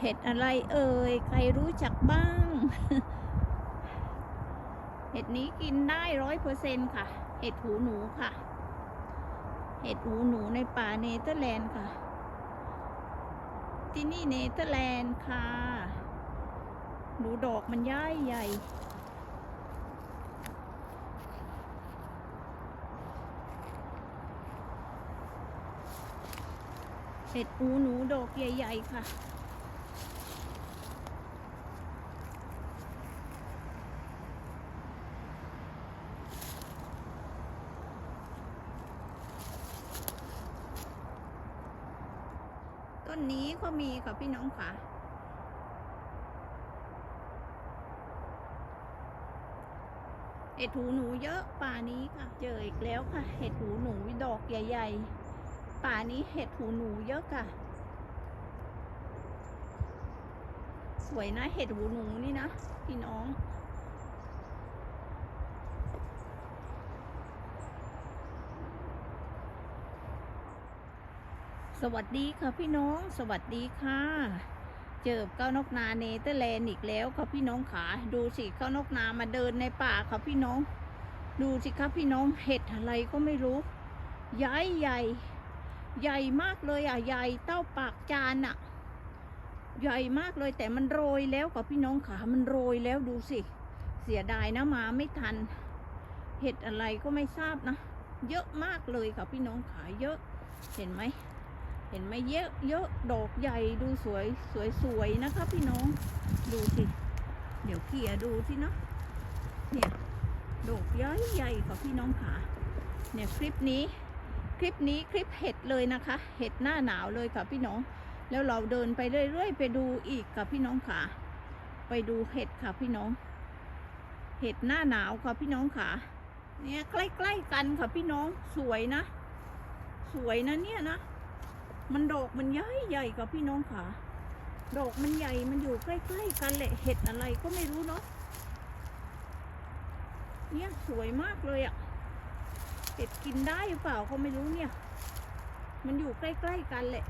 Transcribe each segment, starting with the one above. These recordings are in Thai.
เห็ดอะไรเอ่ย ใครรู้จักบ้าง เห็ดนี้กินได้ร้อยเปอร์เซ็นค่ะ เห็ดหูหนูค่ะ เห็ดหูหนูในป่าเนเธอร์แลนด์ค่ะ ที่นี่เนเธอร์แลนด์ค่ะดูดอกมันย้ายใหญ่เห็ดหูหนูดอกใหญ่ ๆ ค่ะ ต้นนี้ก็มี ค่ะพี่น้องค่ะ เห็ดหูหนูเยอะป่านี้ค่ะ เจออีกแล้วค่ะ เห็ดหูหนูดอกใหญ่ ๆ ป่านี้เห็ดหูหนูเยอะค่ะ สวยนะเห็ดหูหนูนี่นะพี่น้อง สวัสดีค่ะพี่น้องสวัสดีค่ะ เจอเก้านกนาเนเธอร์แลนด์อีกแล้วค่ะพี่น้องขาดูสิเก้านกนามาเดินในป่าค่ะพี่น้อง ดูสิครับพี่น้องเห็ดอะไรก็ไม่รู้ใหญ่ใหญ่ ใหญ่มากเลยอะใหญ่เต้าปากจานอะ ใหญ่มากเลยแต่มันโรยแล้วค่ะพี่น้องขามันโรยแล้วดูสิ เสียดายนะมาไม่ทัน เห็ดอะไรก็ไม่ทราบนะ เยอะมากเลยค่ะพี่น้องขาเยอะเห็นไหม เห็นไหมเยอะเยอะดอกใหญ่ดูสวยสวยสวยนะคะพี่น้องดูสิ เดี๋ยวเขี่ยดูสิเนาะเนี่ยดอกใหญ่ใหญ่ค่ะพี่น้องขาเนี่ยคลิปนี้คลิปนี้คลิปเห็ดเลยนะคะ เห็ดหน้าหนาวเลยค่ะพี่น้อง แล้วเราเดินไปเรื่อยๆ ไปดูอีกค่ะพี่น้องขาไปดูเห็ดค่ะพี่น้อง เห็ดหน้าหนาวค่ะพี่น้องขาเนี่ยใกล้ๆกันค่ะพี่น้องสวยนะ สวยนะเนี่ยนะ มันดอกมันใหญ่ใหญ่กับพี่น้องขาดอกมันใหญ่มันอยู่ใกล้ๆกันแหละเห็ดอะไรก็ไม่รู้เนาะเนี่ยสวยมากเลยอะ่ะเห็ดกินได้หรือเปล่าก็ไม่รู้เนี่ย มันอยู่ใกล้ๆกันแหละ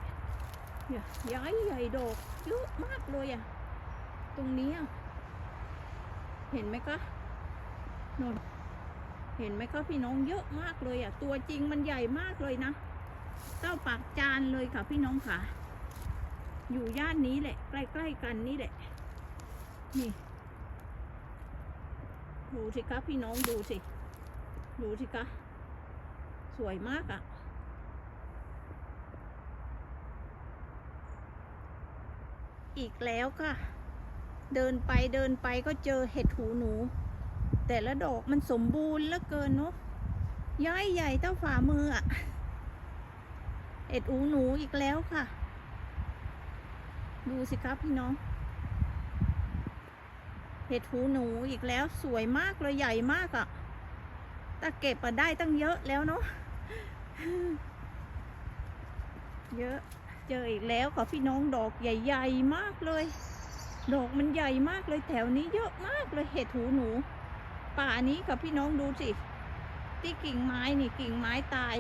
เนี่ยใหญ่ใหญ่ดอกเยอะมากเลยอะ่ะ ตรงนี้เห็นไหมคะนนเห็นไหมคะพี่น้องเยอะมากเลยอะ่ะ ตัวจริงมันใหญ่มากเลยนะ เต้าปากจานเลยค่ะพี่น้องค่ะ อยู่ย่านนี้แหละ ใกล้ๆกันนี่แหละ นี่ดูสิคะพี่น้องดูสิ ดูสิคะสวยมากอะ่ะ อีกแล้วค่ะ เดินไปเดินไปก็เจอเห็ดหูหนู แต่ละดอกมันสมบูรณ์เหลือเกินเนาะย้ายใหญ่เต้าฝ่ามืออะ เอ็ดอูหนูอีกแล้วค่ะ ดูสิครับพี่น้อง เห็ดหูหนูอีกแล้วสวยมากเลยใหญ่มากอะ่ะแต่เก็บมาได้ตั้งเยอะแล้วเนาะ เยอะ เจออีกแล้วค่ะพี่น้องดอกใหญ่ๆมากเลย ดอกมันใหญ่มากเลยแถวนี้เยอะมากเลยเห็ดหูหนู ป่านี้ค่ะพี่น้องดูสิ ที่กิ่งไม้นี่กิ่งไม้ตาย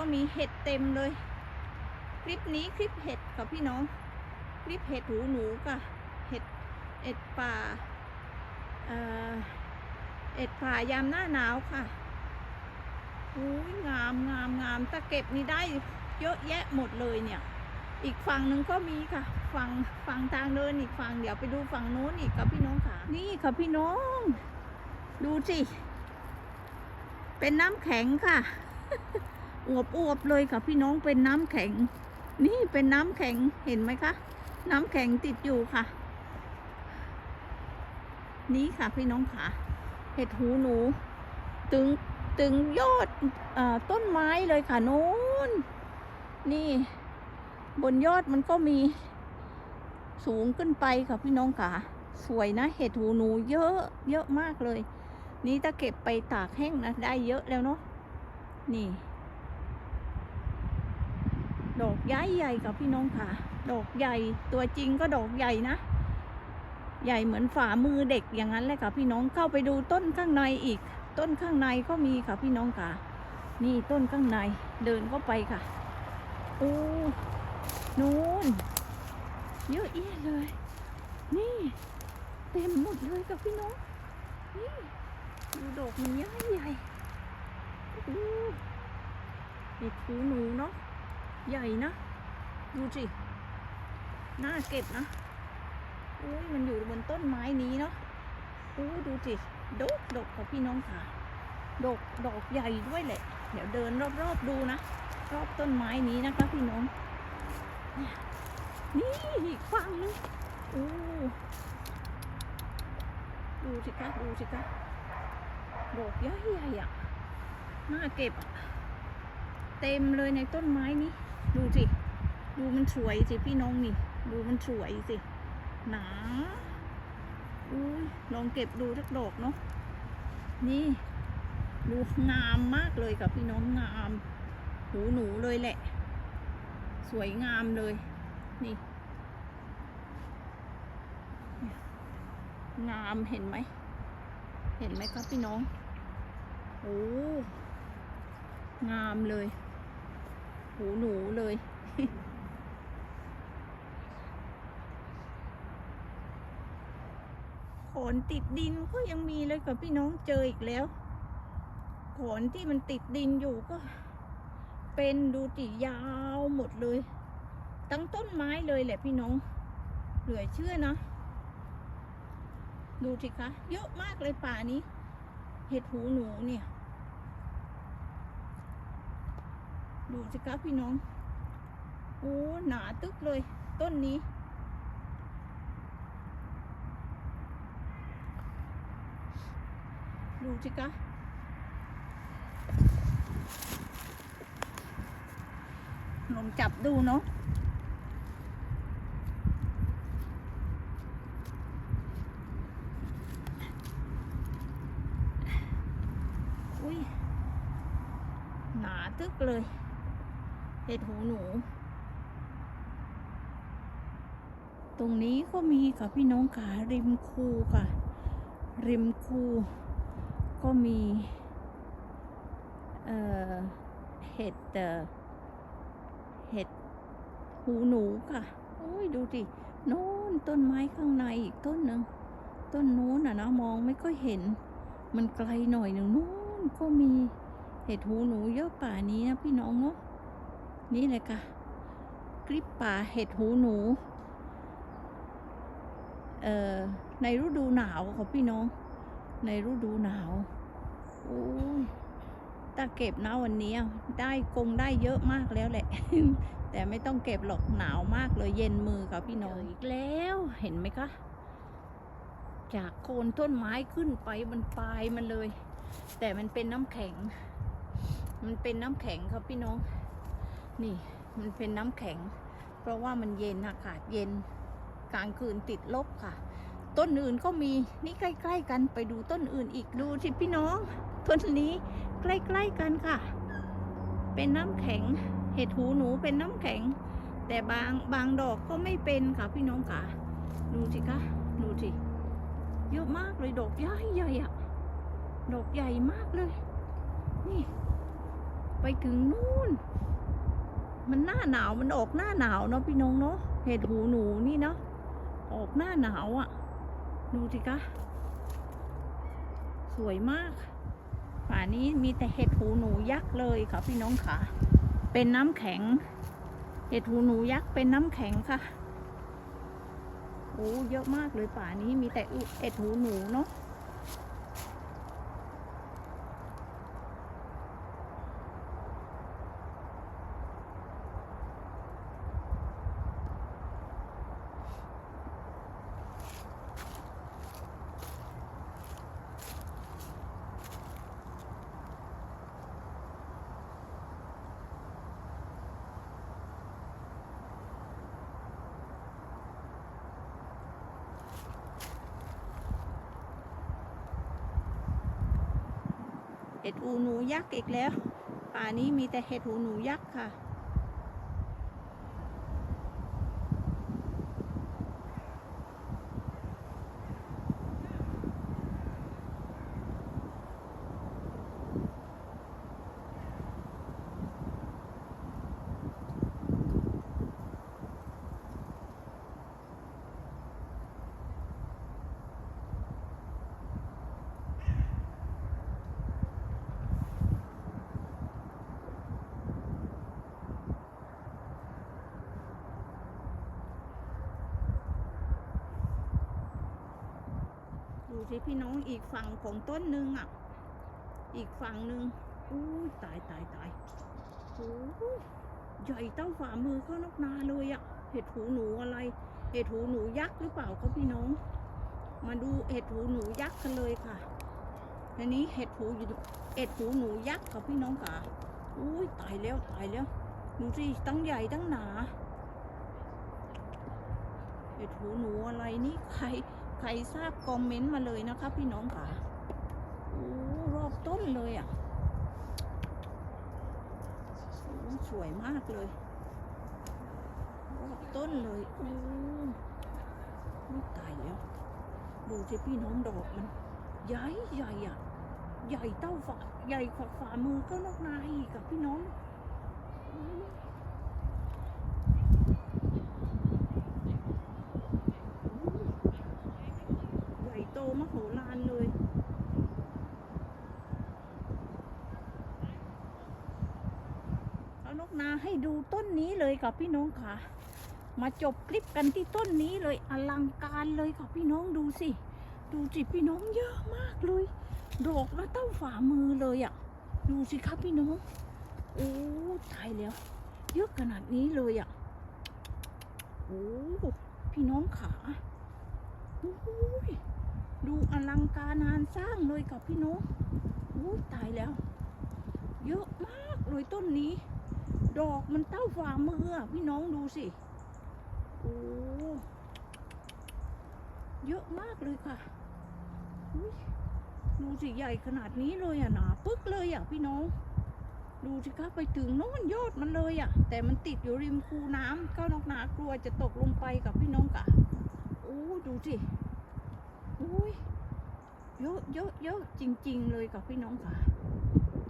ก็มีเห็ดเต็มเลย คลิปนี้คลิปเห็ดค่ะพี่น้อง คลิปเห็ดหูหนูค่ะเห็ดเห็ดป่าเออเห็ดป่ายามหน้าหนาวค่ะอุ้ยงามงามงามตะเก็บนี่ได้เยอะแยะหมดเลยเนี่ย อีกฝั่งหนึ่งก็มีค่ะ ฝั่งฝั่งทางเดินอีกฝั่งเดี๋ยวไปดูฝั่งโน้นอีกค่ะพี่น้องค่ะ นี่ค่ะพี่น้อง ดูสิ เป็นน้ำแข็งค่ะ อวบอวบเลยค่ะพี่น้องเป็นน้ำแข็ง นี่เป็นน้ำแข็งเห็นไหมคะ น้ำแข็งติดอยู่ค่ะ นี่ค่ะพี่น้องค่ะ เห็ดหูหนูตึงตึงยอดอต้นไม้เลยค่ะโน้นนี่ บนยอดมันก็มีสูงขึ้นไปค่ะพี่น้องค่ะ สวยนะ เห็ดหูหนูเยอะเยอะมากเลย นี่ถ้าเก็บไปตากแห้งนะได้เยอะแล้วเนาะนี่ ดอกย้ายใหญ่กับพี่น้องค่ะ ดอกใหญ่ตัวจริงก็ดอกใหญ่นะ ใหญ่เหมือนฝ่ามือเด็กอย่างนั้นเลยค่ะพี่น้องเข้าไปดูต้นข้างในอีก ต้นข้างในก็มีค่ะพี่น้องค่ะ นี่ต้นข้างในเดินเข้าไปค่ะโอ้นูนเยอะแยะเลย นี่ เต็มหมดเลยกับพี่น้อง นี่ดูดอกมันใหญ่ใหญ่โอ้เห็ดหูหนูเนาะ ใหญ่นะ ดูสิ น่าเก็บนะโอ้ยมันอยู่บนต้นไม้นี้เนาะโอ้ดูสิ ดกดกกับพี่น้องค่ะ ดกดอกใหญ่ด้วยแหละ เดี๋ยวเดินรอบๆดูนะ รอบต้นไม้นี้นะคะพี่น้อง นี่อีกฝั่งนึงโอ้ดูสิคะดูสิคะดอกใหญ่ใหญ่อะน่าเก็บอะเต็มเลยในต้นไม้นี้ ดูสิ ดูมันสวยสิพี่น้องนี่ ดูมันสวยสิ หนาอุ้ยลองเก็บดูสักดอกเนาะ นี่ ดูงามมากเลยกับพี่น้องงาม หูหนูเลยแหละ สวยงามเลย นี่ งามเห็นไหม เห็นไหมครับพี่น้อง โอ้ งามเลย หูหนูเลย ขนติดดินก็ยังมีเลยกับพี่น้องเจออีกแล้ว ขนที่มันติดดินอยู่ก็ เป็นดูติยาวหมดเลย ตั้งต้นไม้เลยแหละพี่น้อง เหลือเชื่อนะ ดูสิคะ เยอะมากเลยป่านี้ เห็ดหูหนูเนี่ย ดูสิคะพี่น้อง โอ้ หนาตึกเลย ต้นนี้ ดูสิคะลองจับดูเนาะอุ้ยหนาตึกเลย เห็ดหูหนู ตรงนี้ก็มีค่ะพี่น้องขาริมคูค่ะ ริมคูก็มีเอ่อเห็ดเห็ดหูหนูค่ะโอ้ยดูสิโน่นต้นไม้ข้างในอีกต้นหนึ่งต้นนู้นอะนะมองไม่ค่อยเห็น มันไกลหน่อยหนึ่งนู้นก็มีเห็ดหูหนูเยอะป่านี้นะพี่น้องเนาะ นี่เลยค่ะคลิปป่าเห็ดหูหนู เอ่อ ในฤดูหนาวค่ะพี่น้อง ในฤดูหนาว โอ้ยถ้าเก็บนะวันนี้ ได้กงได้เยอะมากแล้วแหละ แต่ไม่ต้องเก็บหรอกหนาวมากเลยเย็นมือกับพี่น้องอีกแล้วเห็นไหมคะ จากโคนต้นไม้ขึ้นไปบนปลายมันเลย แต่มันเป็นน้ำแข็ง มันเป็นน้ำแข็งครับพี่น้อง นี่มันเป็นน้ำแข็ง เพราะว่ามันเย็นอากาศเย็นกลางคืนติดลบค่ะ ต้นอื่นก็มีนี่ใกล้ ๆ กันไปดูต้นอื่นอีกดูสิพี่น้องต้นนี้ใกล้ ๆ กันค่ะ เป็นน้ำแข็ง เห็ดหูหนูเป็นน้ำแข็ง แต่บางบางดอกก็ไม่เป็นค่ะพี่น้องค่ะดูสิคะดูสิเยอะมากเลยดอกใหญ่ใหญ่อะดอกใหญ่มากเลย นี่ ไปถึงนู่น มันหน้าหนาวมันออกหน้าหนาวเนาะพี่น้องเนาะเห็ดหูหนูนี่เนาะออกหน้าหนาวอะ่ะ ดูสิคะสวยมากป่านี้มีแต่เห็ดหูหนูยักษ์เลยค่ะพี่น้องค่ะ เป็นน้ำแข็ง เห็ดหูหนูยักษ์เป็นน้ำแข็งค่ะโอ้เยอะมากเลยป่านี้มีแต่เห็ดหูหนูเนาะ เห็ดหูหนูยักษ์อีกแล้ว ป่านี้มีแต่เห็ดหูหนูยักษ์ค่ะ สิ พี่น้องอีกฝั่งของต้นหนึ่งอะ อีกฝั่งหนึ่งอู้ยตายตายตายโอ้ยใหญ่เต้าฝ่ามือเข้านกนาเลยอะ เห็ดหูหนูอะไร เห็ดหูหนูยักษ์หรือเปล่าครับพี่น้อง มาดูเห็ดหูหนูยักษ์กันเลยค่ะ อันนี้เห็ดหูอยู่เห็ดหูหนูยักษ์ค่ะพี่น้องค่ะอุ้ยตายแล้วตายแล้วดูสิตั้งใหญ่ตั้งหนาเห็ดหูหนูอะไรนี่ใคร ใครทราบคอมเมนต์มาเลยนะคะพี่น้องค่ะโอ้รอบต้นเลยอะสวยมากเลย รอบต้นเลยโอ้ไม่ตายแล้ว ดูสิพี่น้องดอกมัน ใหญ่ใหญ่อะ ใหญ่เต้าฝ่าใหญ่กว่าฝ่ามือก็นกนาอีกกับพี่น้องอืมใหญ่โตมโหฬารเลย เอา นาให้ดูต้นนี้เลยกับพี่น้องค่ะ มาจบคลิปกันที่ต้นนี้เลยอลังการเลยค่ะพี่น้องดูสิ ดูสิพี่น้องเยอะมากเลย ดอกละเต้าฝ่ามือเลยอะ่ะ ดูสิครับพี่น้อง โอ้ตายแล้ว เยอะขนาดนี้เลยอะ่ะ โอ้พี่น้องขาโอ้ยดูอลังการงานสร้างเลยกับพี่น้องโอ้ตายแล้ว เยอะมากเลยต้นนี้ ดอกมันเต้าฝ่ามือพี่น้องดูสิ โอ้เยอะมากเลยค่ะดูสิใหญ่ขนาดนี้เลยอะหนาปึ๊กเลยอะพี่น้อง ดูสิคะไปถึงโน่นยอดมันเลยอะ แต่มันติดอยู่ริมคูน้ำก้าวนอกนากลัวจะตกลงไปกับพี่น้องกะโอ้ดูสิอุ้ยเยอะเยอะเยอะจริง ๆ เลยกับพี่น้องค่ะ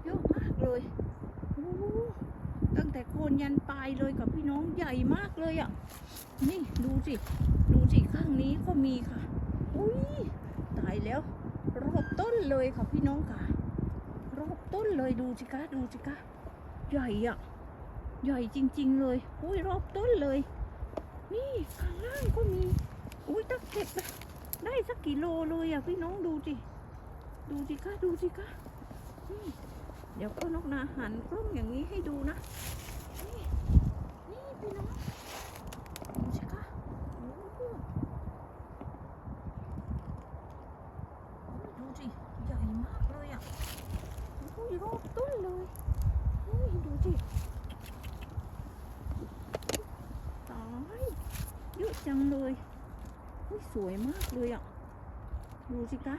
เยอะมากเลยโอ้ ตั้งแต่โคนยันปลายเลยกับพี่น้องใหญ่มากเลยอะ นี่ดูสิ ดูสิข้างนี้ก็มีค่ะ อุ้ยตายแล้ว รอบต้นเลยค่ะพี่น้องค่ะ รอบต้นเลยดูสิคะดูสิคะใหญ่อะใหญ่จริง ๆ เลย อุ้ยรอบต้นเลย นี่ข้างล่างก็มี อุ้ยตักเก็บนะได้สักกี่โลเลยอะพี่น้องดูสิ ดูสิคะดูสิคะนี่ เดี๋ยวก็นกนาหันกล้องอย่างนี้ให้ดูนะ นี่นี่พี่น้องดูสิคะดูสิใหญ่มากเลยอะโอ้ยรอบต้นเลยโอ้ยดูสิตายเยอะจังเลยโอ้ยสวยมากเลยอะ ดูสิคะ